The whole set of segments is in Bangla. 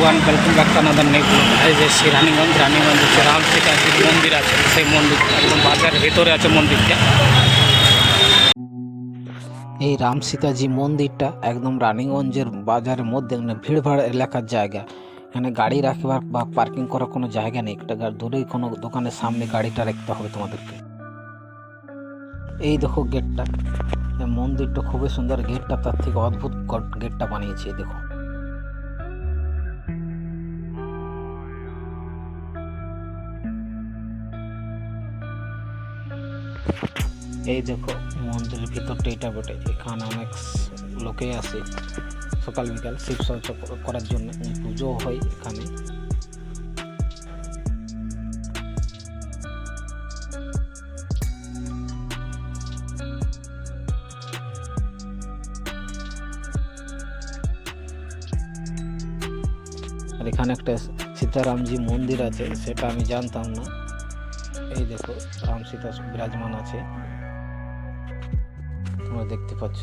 One welcome back to another নেই যে শ্রী রানীগঞ্জ রানীগঞ্জ যে রামসীতা যে মন্দির আছে, সেই মন্দির, একদম বাজারের ভেতরে আছে মন্দিরটা। এই রাম সীতাজি মন্দিরটা একদম রানীগঞ্জের বাজারের মধ্যে মানে ভিড়ভাড় এলাকার জায়গা। এখানে গাড়ি রাখবার বা পার্কিং করার কোনো জায়গা নেই। একটা দূরেই কোনো দোকানের সামনে গাড়িটা রাখতে হবে তোমাদেরকে। এই দেখো গেটটা। মন্দিরটা খুবই সুন্দর। গেটটা তার থেকে অদ্ভুত গেটটা বানিয়েছে দেখো। এই দেখো, মন্দিরের ভিতরটা এটা বটে। এখানে অনেক লোকে আসে সকাল বিকাল, শিব চর্চা করার জন্য। পুজো হয় এখানে। আর এখানে একটা সীতারামজি মন্দির আছে, সেটা আমি জানতাম না। এই দেখো, রাম সীতা বিরাজমান আছে। তোমরা দেখতে পাচ্ছ।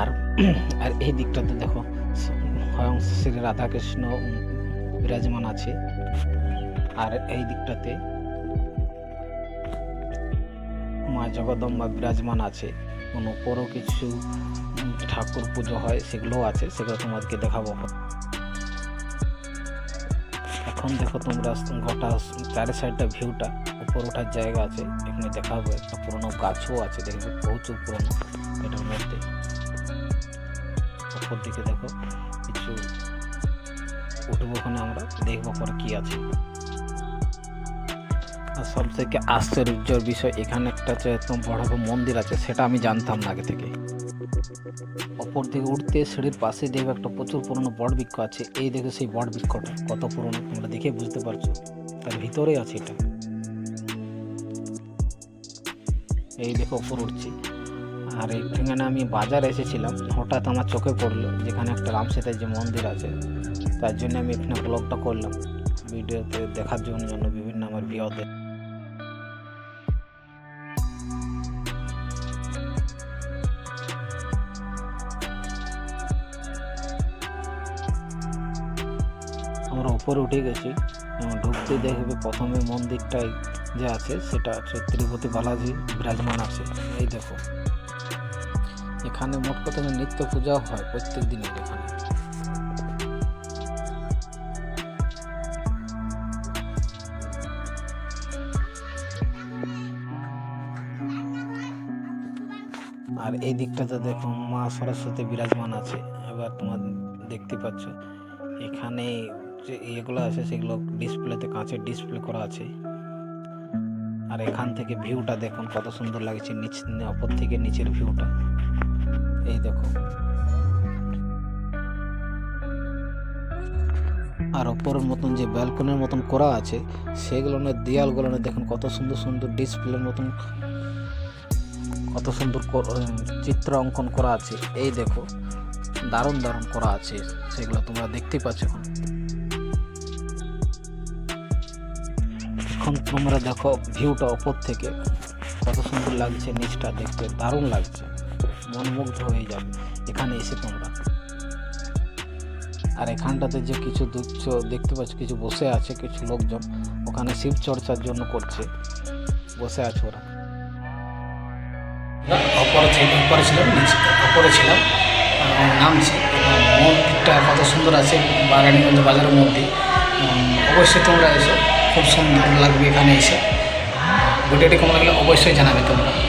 আর আর এই দিকটাতে দেখো, স্বয়ং শ্রী রাধাকৃষ্ণ বিরাজমান আছে। আর এই দিকটাতে মা জগদম্বা বিরাজমান আছে। কোনো উপরও কিছু ঠাকুর পুজো হয়, সেগুলোও আছে, সেগুলো তোমাদেরকে দেখাবো। এখন দেখো তোমরা গোটা চারি সাইডটা ভিউটা উপর ওঠার জায়গা আছে, এখানে দেখাবো একটা পুরোনো গাছও আছে, দেখবে প্রচুর পুরোনো এটার মধ্যে। উপর দিকে দেখো কিছু উঠবো ওখানে আমরা, দেখব পরে কি আছে। আর সব থেকে আশ্চর্যের বিষয়, এখানে একটা যে একদম বড় বড় মন্দির আছে, সেটা আমি জানতাম না আগে থেকে। অপর দিকে উঠতে সিঁড়ির পাশে দেখবে একটা প্রচুর পুরনো বট বৃক্ষ আছে। এই দেখে সেই বট বৃক্ষটা কত পুরনো তোমরা দেখে বুঝতে পারছ। তার ভিতরেই আছে এটা। এই দেখো উপর উঠছি আর এখানে আমি বাজার এসেছিলাম, হঠাৎ আমার চোখে পড়ল যেখানে একটা রামসীতার যে মন্দির আছে। তার জন্য আমি এখানে ব্লগটা করলাম, ভিডিওতে দেখার জন্য জন্য বিভিন্ন আমার ভিওদের উপরে উঠে গেছি। এবং ঢুকতে দেখবে প্রথমে মন্দিরটাই যে আছে, সেটা হচ্ছে তিরুপতি বালাজি বিরাজমান আছে। এই দেখো। এখানে মোট কথা নিত্য পূজা হয় প্রত্যেক দিনের এখানে। আর এই দিকটাতে দেখো মা সরস্বতী বিরাজমান আছে। এবার তোমার দেখতে পাচ্ছ, এখানে যে ইয়েগুলো আছে সেগুলো ডিসপ্লেতে কাঁচের ডিসপ্লে করা আছে। আর এখান থেকে ভিউটা দেখুন, কত সুন্দর লাগছে নিচ, অপর থেকে নিচের ভিউটা। এই দেখো। আর ওপরের মতন যে ব্যালকনির মতন করা আছে সেগুলো দেয়ালগুলো দেখুন কত সুন্দর সুন্দর ডিসপ্লের মতন কত সুন্দর চিত্র অঙ্কন করা আছে। এই দেখো, দারুণ দারুণ করা আছে সেগুলো তোমরা দেখতেই পাচ্ছ এখন তোমরা দেখো ভিউটা ওপর থেকে। কত সুন্দর লাগছে, নিচটা দেখতে দারুণ লাগছে। মনমুগ্ধ হয়ে যাবে এখানে এসে তোমরা। আর এখানটাতে যে কিছু দুচ্ছ দেখতে পাচ্ছ, কিছু বসে আছে কিছু লোকজন। ওখানে শিব চর্চার জন্য করছে। বসে আছে ওরা। অপরে মন্দিরটা কত সুন্দর আছে বাগানীগঞ্জ বাজারের মন্দির অবশ্যই তোমরা এসো। খুব সুন্দর লাগবে এখানে এসে। ভিডিওটি কেমন লাগলে অবশ্যই জানাবে তোমরা।